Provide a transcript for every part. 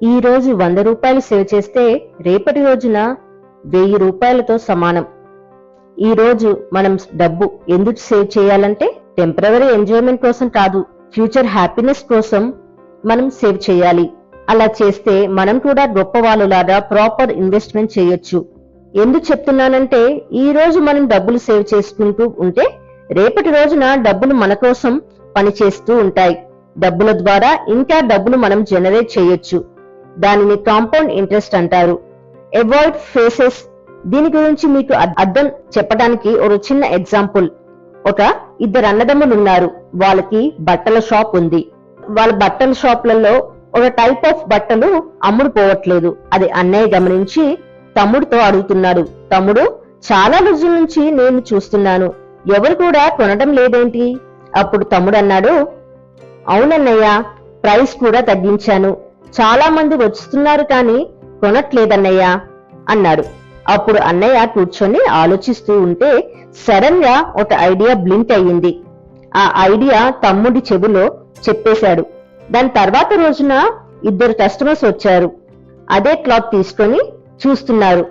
ఈ రోజు వంద రూపాయలు సేవ్ చేస్తే రేపటి రోజున వెయ్యి రూపాయలతో సమానం. ఈ రోజు మనం డబ్బు ఎందుకు సేవ్ చేయాలంటే టెంపరవరీ ఎంజాయ్మెంట్ కోసం కాదు ఫ్యూచర్ హ్యాపీనెస్ కోసం మనం సేవ్ చేయాలి. అలా చేస్తే మనం కూడా గొప్ప వాళ్ళలాగా ప్రాపర్ ఇన్వెస్ట్మెంట్ చేయొచ్చు. ఎందుకు చెప్తున్నానంటే ఈ రోజు మనం డబ్బులు సేవ్ చేసుకుంటూ ఉంటే రేపటి రోజున డబ్బులు మన కోసం పనిచేస్తూ ఉంటాయి. డబ్బుల ద్వారా ఇంకా డబ్బులు మనం జనరేట్ చేయొచ్చు. దానిని కాంపౌండ్ ఇంట్రెస్ట్ అంటారు. అవాయిడ్ ఫేసెస్ దీని గురించి మీకు అర్థం చెప్పడానికి ఒక చిన్న ఎగ్జాంపుల్ ఒక ఇద్దరు అన్నదమ్ములు ఉన్నారు వాళ్ళకి బట్టల షాప్ ఉంది. వాళ్ళ బట్టల షాప్లలో ఒక టైప్ ఆఫ్ బట్టలు అమ్ముడు పోవట్లేదు. అది అన్నయ్య గమనించి తమ్ముడితో అడుగుతున్నాడు. తమ్ముడు చాలా రోజుల నుంచి నేను చూస్తున్నాను. ఎవరు కూడా కొనడం లేదేంటి? అప్పుడు తమ్ముడు అన్నాడు అవునన్నయ్య ప్రైస్ కూడా తగ్గించాను. చాలా మంది వస్తున్నారు కానీ కొనట్లేదన్నయ్యా అన్నాడు. అప్పుడు అన్నయ్య కూర్చొని ఆలోచిస్తూ ఉంటే సడన్గా ఒక ఐడియా బ్లింక్ అయ్యింది. ఆ ఐడియా తమ్ముడి చెవిలో చెప్పేశాడు. దాని తర్వాత రోజున ఇద్దరు కస్టమర్స్ వచ్చారు. అదే క్లాత్ తీసుకొని చూస్తున్నారు.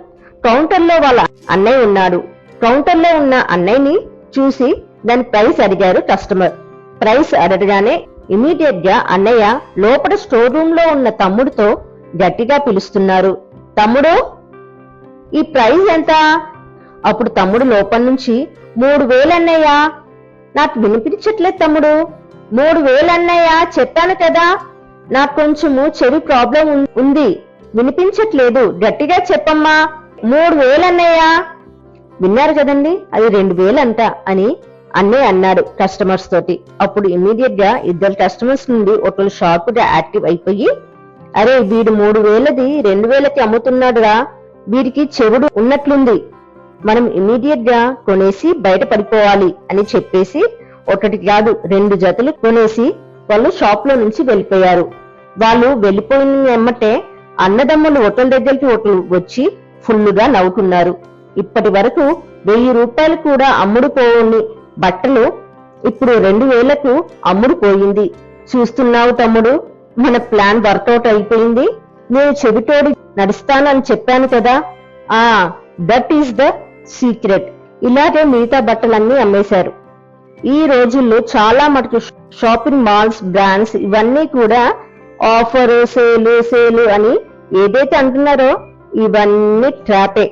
కౌంటర్లో వాళ్ళ అన్నయ్య ఉన్నాడు. కౌంటర్లో ఉన్న అన్నయ్యని చూసి దాని ప్రైస్ అడిగారు కస్టమర్. ప్రైస్ అడగగానే ఇమీడియట్గా అన్నయ్య లోపల స్టోర్ రూమ్లో ఉన్న తమ్ముడితో గట్టిగా పిలుస్తున్నారు. తమ్ముడు ఈ ప్రైజ్ ఎంత? అప్పుడు తమ్ముడు లోపల నుంచి మూడు వేలన్నయ్య నాకు వినిపించట్లేదు తమ్ముడు. మూడు వేలన్నయ్య చెప్పాను కదా నాకు కొంచెము చెవి ప్రాబ్లం ఉంది. వినిపించట్లేదు. గట్టిగా చెప్పమ్మా. మూడు వేలన్నయ్య విన్నారు కదండి అది రెండు వేలంట అని అన్నే అన్నాడు కస్టమర్స్ తోటి. అప్పుడు ఇమీడియట్గా ఇద్దరు కస్టమర్స్ నుండి ఒకరు షార్ప్గా యాక్టివ్ అయిపోయి అరే వీడు మూడు వేలది రెండు వేలకి అమ్ముతున్నాడురా. వీడికి చెవుడు ఉన్నట్లుంది. మనం ఇమీడియట్గా కొనేసి బయట పడిపోవాలి అని చెప్పేసి ఒకటి కాదు రెండు జతలు కొనేసి వాళ్ళు షాప్లో నుంచి వెళ్ళిపోయారు. వాళ్ళు వెళ్ళిపోయిన ఎమ్మటే అన్నదమ్ములు ఒకళ్ళ దగ్గరికి ఒకరు వచ్చి ఫుల్లుగా నవ్వుకున్నారు ఇప్పటి వరకు వెయ్యి రూపాయలు కూడా అమ్ముడుపోవుని బట్టలు ఇప్పుడు రెండు వేలకు అమ్ముడుపోయింది చూస్తున్నావు తమ్ముడు మన ప్లాన్ వర్కౌట్ అయిపోయింది. నేను చెవిటోడి నడుస్తానని చెప్పాను కదా. ఆ దట్ ఈస్ ద సీక్రెట్ ఇలాగే మిగతా బట్టలన్నీ అమ్మేశారు. ఈ రోజుల్లో చాలా మటుకు షాపింగ్ మాల్స్ బ్రాండ్స్ ఇవన్నీ కూడా ఆఫర్ సేలు సేలు అని ఏదైతే అంటున్నారో ఇవన్నీ ట్రాపే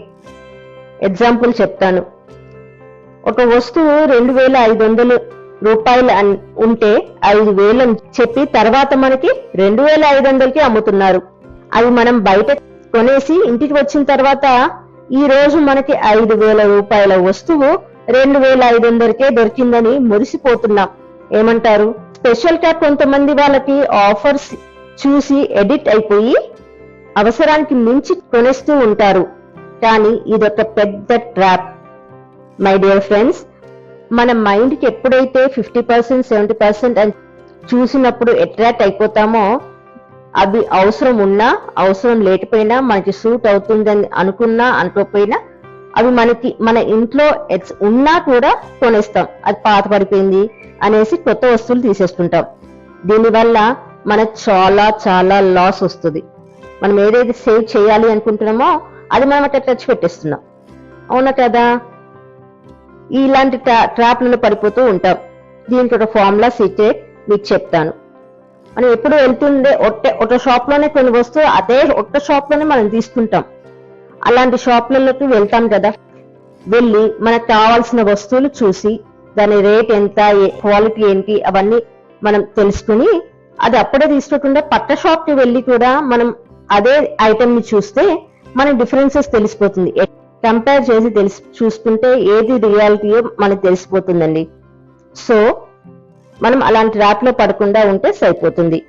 ఎగ్జాంపుల్ చెప్తాను. ఒక వస్తువు రెండు వేల ఐదు వందలు రూపాయలు ఉంటే ఐదు వేలు అని చెప్పి తర్వాత మనకి రెండు వేల ఐదు వందలకి అమ్ముతున్నారు. అవి మనం బయట కొనేసి ఇంటికి వచ్చిన తర్వాత ఈ రోజు మనకి ఐదు వేల రూపాయల వస్తువు రెండు వేల ఐదు వందలకే దొరికిందని మురిసిపోతున్నాం. ఏమంటారు? స్పెషల్గా కొంతమంది వాళ్ళకి ఆఫర్స్ చూసి ఎడిట్ అయిపోయి అవసరానికి మించి కొనేస్తూ ఉంటారు. కానీ ఇదొక పెద్ద ట్రాప్ మై డియర్ ఫ్రెండ్స్ మన మైండ్కి ఎప్పుడైతే ఫిఫ్టీ పర్సెంట్ సెవెంటీ పర్సెంట్ అని చూసినప్పుడు అట్రాక్ట్ అయిపోతామో అవి అవసరం ఉన్నా అవసరం లేకపోయినా మనకి సూట్ అవుతుందని అనుకున్నా అనుకోకపోయినా అవి మనకి మన ఇంట్లో ఎట్స్ ఉన్నా కూడా కొనేస్తాం. అది పాత పడిపోయింది అనేసి కొత్త వస్తువులు తీసేసుకుంటాం. దీనివల్ల మనకు చాలా చాలా లాస్ వస్తుంది. మనం ఏదైతే సేవ్ చేయాలి అనుకుంటున్నామో అది మనం అట్లా టచ్ పెట్టేస్తున్నాం. అవునా కదా? ఇలాంటి ట్రా- ట్రాప్లలో పడిపోతూ ఉంటాం. దీనికి ఒక ఫార్ములా సీక్రెట్ మీకు చెప్తాను. మనం ఎప్పుడు వెళ్తుండే ఒట్టే ఒక షాప్లోనే కొన్ని వస్తువు అదే ఒక్క షాప్లోనే మనం తీసుకుంటాం. అలాంటి షాప్లలోకి వెళ్తాం కదా. వెళ్ళి మనకు కావాల్సిన వస్తువులు చూసి దాని రేట్ ఎంత క్వాలిటీ ఏంటి అవన్నీ మనం తెలుసుకుని అది అప్పుడే తీసుకోకుండా పట్ట షాప్కి వెళ్ళి కూడా మనం అదే ఐటమ్ని చూస్తే మన డిఫరెన్సెస్ తెలిసిపోతుంది. కంపేర్ చేసి తెలిసి చూసుకుంటే ఏది రియాలిటీయో మనకు తెలిసిపోతుందండి. సో మనం అలాంటి రాట్లో పడకుండా ఉంటే సరిపోతుంది.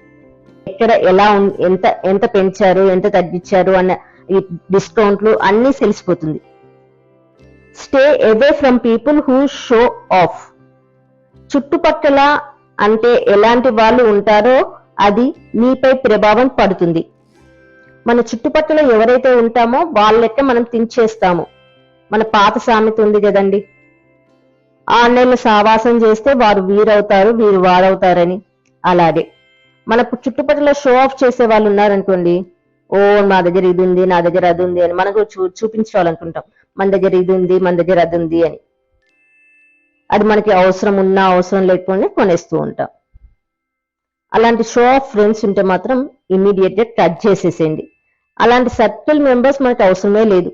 ఎక్కడ ఎలా ఉం- ఎంత ఎంత పెంచారు ఎంత తగ్గించారు అన్న ఈ డిస్కౌంట్లు అన్ని తెలిసిపోతుంది. Stay away from people who show off చుట్టుపక్కల అంటే ఎలాంటి వాళ్ళు ఉంటారో అది మీపై ప్రభావం పడుతుంది. మన చుట్టుపక్కల ఎవరైతే ఉంటామో వాళ్ళకే మనం తించేస్తాము. మన పాత సామెత ఉంది కదండి. ఆన్లైన్లో సావాసం చేస్తే వారు వీరవుతారు వీరు వారవుతారని అలాగే మన చుట్టుపక్కల షో ఆఫ్ చేసే వాళ్ళు ఉన్నారనుకోండి ఓ నా దగ్గర ఇది ఉంది నా దగ్గర అది ఉంది అని మనకు చూ చూపించుకోవాలనుకుంటాం. మన దగ్గర ఇది ఉంది మన దగ్గర అది ఉంది అని. అది మనకి అవసరం ఉన్నా అవసరం లేకపోయినా కొనేస్తూ ఉంటాం. అలాంటి షో ఆఫ్ ఫ్రెండ్స్ ఉంటే మాత్రం ఇమీడియట్గా కట్ చేసేసేయండి. అలాంటి సర్కిల్ మెంబర్స్ మనకి అవసరమే లేదు.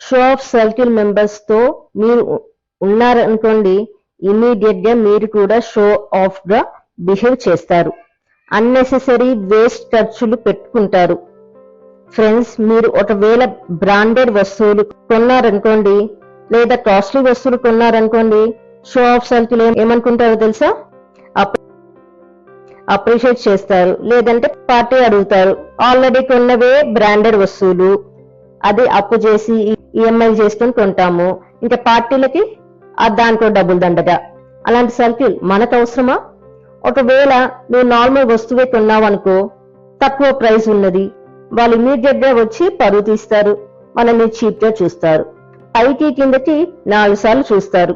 షో ఆఫ్ సర్కిల్ మెంబర్స్తో మీరు ఉన్నారనుకోండి ఇమీడియట్గా మీరు కూడా షో ఆఫ్గా బిహేవ్ చేస్తారు. అన్నెసెసరీ వేస్ట్ ఖర్చులు పెట్టుకుంటారు. ఫ్రెండ్స్ మీరు ఒకవేళ బ్రాండెడ్ వస్తువులు కొన్నారనుకోండి లేదా కాస్ట్లీ వస్తువులు కొన్నారనుకోండి షో ఆఫ్ సర్కిల్ ఏమనుకుంటారో తెలుసా? అప్రిషియేట్ చేస్తారు. లేదంటే పార్టీ అడుగుతారు. ఆల్రెడీ కొన్నవే బ్రాండెడ్ వస్తువులు. అది అప్పు చేసి ఈఎంఐ చేసుకొని కొంటాము. ఇంకా పార్టీలకి దాంట్లో డబ్బులు దండగా. అలాంటి సర్కిల్ మనకు అవసరమా? ఒకవేళ నువ్వు నార్మల్ వస్తువే కొన్నావు అనుకో తక్కువ ప్రైస్ ఉన్నది. వాళ్ళు ఇమీడియట్గా వచ్చి పరువు తీస్తారు. మనల్ని చీప్గా చూస్తారు. పైకి కిందకి నాలుగు సార్లు చూస్తారు.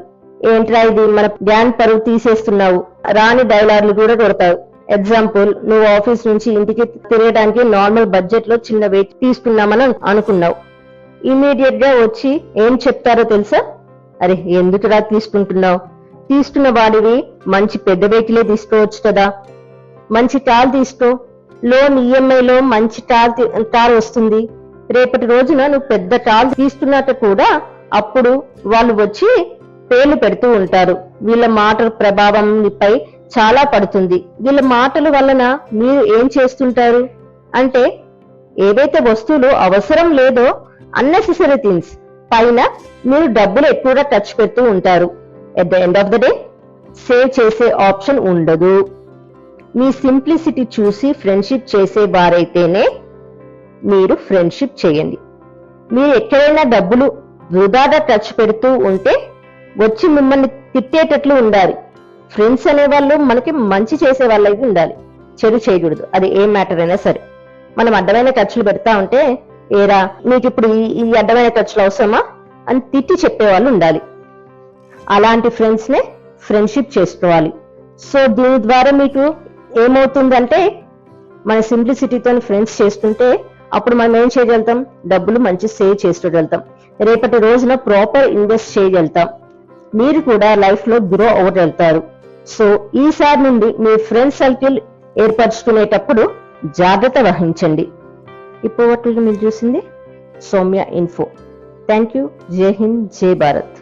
ఏంట్రా ఇది? మన గ్యాన్ పరువు తీసేస్తున్నావు. రాని డైలాగులు కూడా కొడతారు ఎగ్జాంపుల్ నువ్వు ఆఫీస్ నుంచి ఇంటికి తిరగడానికి నార్మల్ బడ్జెట్లో చిన్న వెయిట్ తీసుకున్నామని అనుకున్నావు. ఇమీడియట్గా వచ్చి ఏం చెప్తారో తెలుసా? అరే ఎందుకురా తీసుకుంటున్నావు? తీసుకున్న వాడివి మంచి పెద్ద వెహికలే తీసుకోవచ్చు కదా. మంచి కార్ తీసుకో. లోన్ ఈఎంఐలో మంచి కార్ కార్ వస్తుంది. రేపటి రోజున నువ్వు పెద్ద కార్ తీసుకున్నాక కూడా అప్పుడు వాళ్ళు వచ్చి పేర్లు పెడుతూ ఉంటారు. వీళ్ళ మాటల ప్రభావం పై చాలా పడుతుంది. వీళ్ళ మాటల వలన మీరు ఏం చేస్తుంటారు? అంటే ఏదైతే వస్తువులు అవసరం లేదో అన్నెసెసరీ థింగ్స్ పైన మీరు డబ్బులు ఎక్కువగా ఖర్చు పెడుతూ ఉంటారు. At the end of the day save చేసే ఆప్షన్ ఉండదు. మీ సింప్లిసిటీ చూసి ఫ్రెండ్షిప్ చేసే వారైతేనే మీరు ఫ్రెండ్షిప్ చేయండి. మీరు ఎక్కడైనా డబ్బులు వృధాగా ఖర్చు పెడుతూ ఉంటే వచ్చి మిమ్మల్ని తిట్టేటట్లు ఉండాలి. ఫ్రెండ్స్ అనేవాళ్ళు మనకి మంచి చేసే వాళ్ళైతే ఉండాలి. చెడు చేయకూడదు. అది ఏ మ్యాటర్ అయినా సరే. మనం అడ్డమైన ఖర్చులు పెడతా ఉంటే ఏరా మీకు ఇప్పుడు ఈ- ఈ అడ్డమైన ఖర్చులు అవసరమా? అని తిట్టి చెప్పేవాళ్ళు ఉండాలి. అలాంటి ఫ్రెండ్స్ నే ఫ్రెండ్షిప్ చేసుకోవాలి. సో దీని ద్వారా మీకు ఏమవుతుందంటే మన సింప్లిసిటీతో ఫ్రెండ్స్ చేస్తుంటే అప్పుడు మనం ఏం చేయగలుగుతాం? డబ్బులు మంచి సేవ్ చేసుకోగలుగుతాం. రేపటి రోజున ప్రాపర్ ఇన్వెస్ట్ చేయగలుగుతాం. మీరు కూడా లైఫ్లో గ్రో అవ్వగలుగుతారు. సో ఈసారి నుండి మీ ఫ్రెండ్ సర్కిల్ ఏర్పరచుకునేటప్పుడు జాగ్రత్త వహించండి. ఇప్పుడు మీరు చూసింది సౌమ్య ఇన్ఫో థ్యాంక్ యూ జై హింద్ జై భారత్